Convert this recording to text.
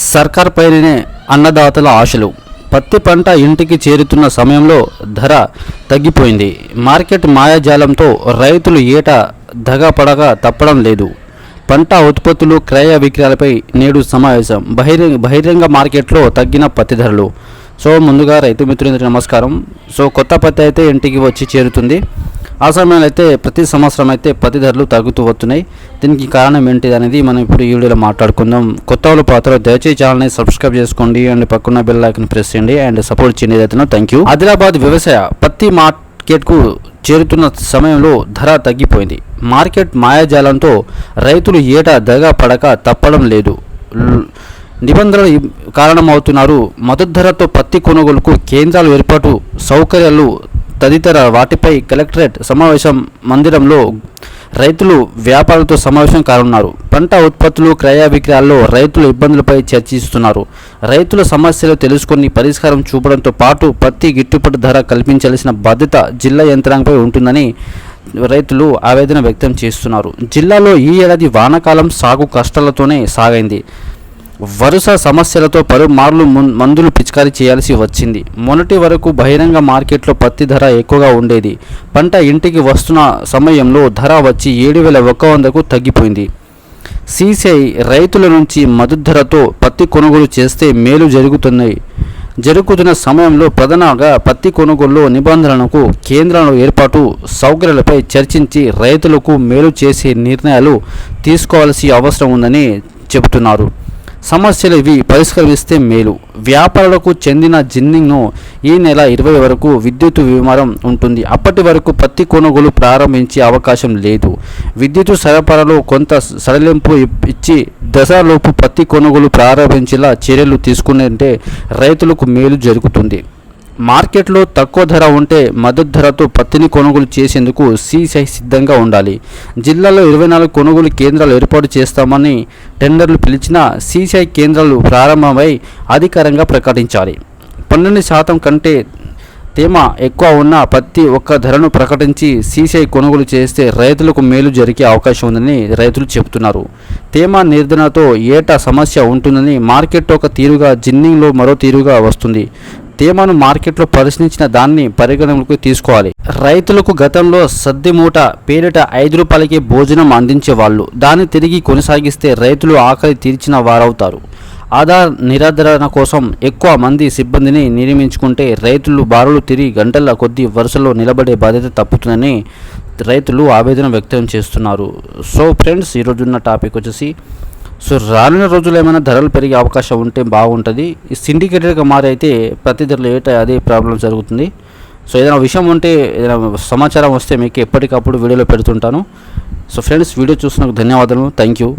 సర్కార్ పైనే అన్నదాతల ఆశలు. పత్తి పంట ఇంటికి చేరుతున్న సమయంలో ధర తగ్గిపోయింది. మార్కెట్ మాయాజాలంతో రైతులు ఏటా దగపడగా తప్పడం లేదు. పంట ఉత్పత్తులు క్రయ విక్రయాలపై నేడు సమావేశం. బహిరంగ బహిరంగ మార్కెట్లో తగ్గిన పత్తి ధరలు. సో ముందుగా రైతు మిత్రులందరికీ నమస్కారం. సో కొత్త పత్తి అయితే ఇంటికి వచ్చి చేరుతుంది. ఆ సమయంలో అయితే ప్రతి సంవత్సరం అయితే పత్తి ధరలు తగ్గుతూ వస్తున్నాయి. దీనికి కారణం ఏంటిది అనేది మనం ఇప్పుడు ఈ వీడియోలో మాట్లాడుకుందాం. కొత్త వాళ్ళు పాత్ర దయచేసి ఛానల్ని సబ్స్క్రైబ్ చేసుకోండి. అండ్ పక్కన బెల్ ఐకన్ ప్రెస్ చేయండి. అండ్ సపోర్ట్ చేయండి. ఏదైతే థ్యాంక్ యూ ఆదిలాబాద్ వ్యవసాయ పత్తి మార్కెట్కు చేరుతున్న సమయంలో ధర తగ్గిపోయింది. మార్కెట్ మాయాజాలంతో రైతులు ఏటా దగ పడక తప్పడం లేదు. నిబంధనలు కారణమవుతున్నారు. మద్దతు ధరతో పత్తి కొనుగోలుకు కేంద్రాలు ఏర్పాటు సౌకర్యాలు తదితర వాటిపై కలెక్టరేట్ సమావేశం మందిరంలో రైతులు వ్యాపారులతో సమావేశం కానున్నారు. పంట ఉత్పత్తులు క్రయ విక్రయాల్లో రైతుల ఇబ్బందులపై చర్చిస్తున్నారు. రైతుల సమస్యలు తెలుసుకొని పరిష్కారం చూపడంతో పాటు పత్తి గిట్టుబాటు ధర కల్పించాల్సిన బాధ్యత జిల్లా యంత్రాంగంపై ఉంటుందని రైతులు ఆవేదన వ్యక్తం చేస్తున్నారు. జిల్లాలో ఈ ఏడాది వానాకాలం సాగు కష్టాలతోనే సాగైంది. వరుస సమస్యలతో పలుమార్లు మందులు పిచికారీ చేయాల్సి వచ్చింది. మొన్నటి వరకు బహిరంగ మార్కెట్లో పత్తి ధర ఎక్కువగా ఉండేది. పంట ఇంటికి వస్తున్న సమయంలో ధర వచ్చి ఏడు వేల ఒక్క వందకు తగ్గిపోయింది. సీసీఐ రైతుల నుంచి మద్దతు ధరతో పత్తి కొనుగోలు చేస్తే మేలు జరుగుతున్నాయి. జరుగుతున్న సమయంలో ప్రధానంగా పత్తి కొనుగోలు నిబంధనలకు కేంద్రంలో ఏర్పాటు సౌకర్యాలపై చర్చించి రైతులకు మేలు చేసే నిర్ణయాలు తీసుకోవాల్సి అవసరం ఉందని చెబుతున్నారు. సమస్యలు ఇవి పరిష్కరిస్తే మేలు. వ్యాపారులకు చెందిన జిన్నింగ్ను ఈ నెల ఇరవై వరకు విద్యుత్ విమానం ఉంటుంది. అప్పటి వరకు పత్తి కొనుగోలు ప్రారంభించే అవకాశం లేదు. విద్యుత్ సరఫరాలో కొంత సడలింపు ఇచ్చి దశలోపు పత్తి కొనుగోలు ప్రారంభించేలా చర్యలు తీసుకుంటే రైతులకు మేలు జరుగుతుంది. మార్కెట్లో తక్కువ ధర ఉంటే మద్దతు ధరతో పత్తిని కొనుగోలు చేసేందుకు సీసీఐ సిద్ధంగా ఉండాలి. జిల్లాలో ఇరవై నాలుగు కొనుగోలు కేంద్రాలు ఏర్పాటు చేస్తామని టెండర్లు పిలిచిన సీసీఐ కేంద్రాలు ప్రారంభమై అధికారంగా ప్రకటించాలి. పన్నెండు శాతం కంటే తేమ ఎక్కువ ఉన్న పత్తి ఒక్క ధరను ప్రకటించి సీసీఐ కొనుగోలు చేస్తే రైతులకు మేలు జరిగే అవకాశం ఉందని రైతులు చెబుతున్నారు. తేమ నిర్ధనతో ఏటా సమస్య ఉంటుందని మార్కెట్ ఒక తీరుగా జిన్నింగ్లో మరో తీరుగా వస్తుంది. తేమను మార్కెట్లో పరిశీలించిన దాన్ని పరిగణనలోకి తీసుకోవాలి. రైతులకు గతంలో సద్ది మూట పేరిట ఐదు రూపాయలకి భోజనం అందించేవాళ్ళు. దాన్ని తిరిగి కొనసాగిస్తే రైతులు ఆకలి తీర్చిన వారవుతారు. ఆధార్ నిరాధరణ కోసం ఎక్కువ మంది సిబ్బందిని నియమించుకుంటే రైతులు బారులు తిరిగి గంటల కొద్ది వరుసలో నిలబడే బాధ్యత తప్పుతుందని రైతులు ఆవేదన వ్యక్తం చేస్తున్నారు. సో ఫ్రెండ్స్ ఈరోజున్న టాపిక్ వచ్చేసి సో రానున్న రోజుల్లో ఏమైనా ధరలు పెరిగే అవకాశం ఉంటే బాగుంటుంది. ఈ సిండికేటెడ్గా మారి అయితే ప్రతి ధరలు ఏటా అదే ప్రాబ్లం జరుగుతుంది. సో ఏదైనా విషయం ఉంటే ఏదైనా సమాచారం వస్తే మీకు ఎప్పటికప్పుడు వీడియోలో పెడుతుంటాను. సో ఫ్రెండ్స్ వీడియో చూసినందుకు ధన్యవాదాలు థ్యాంక్ యూ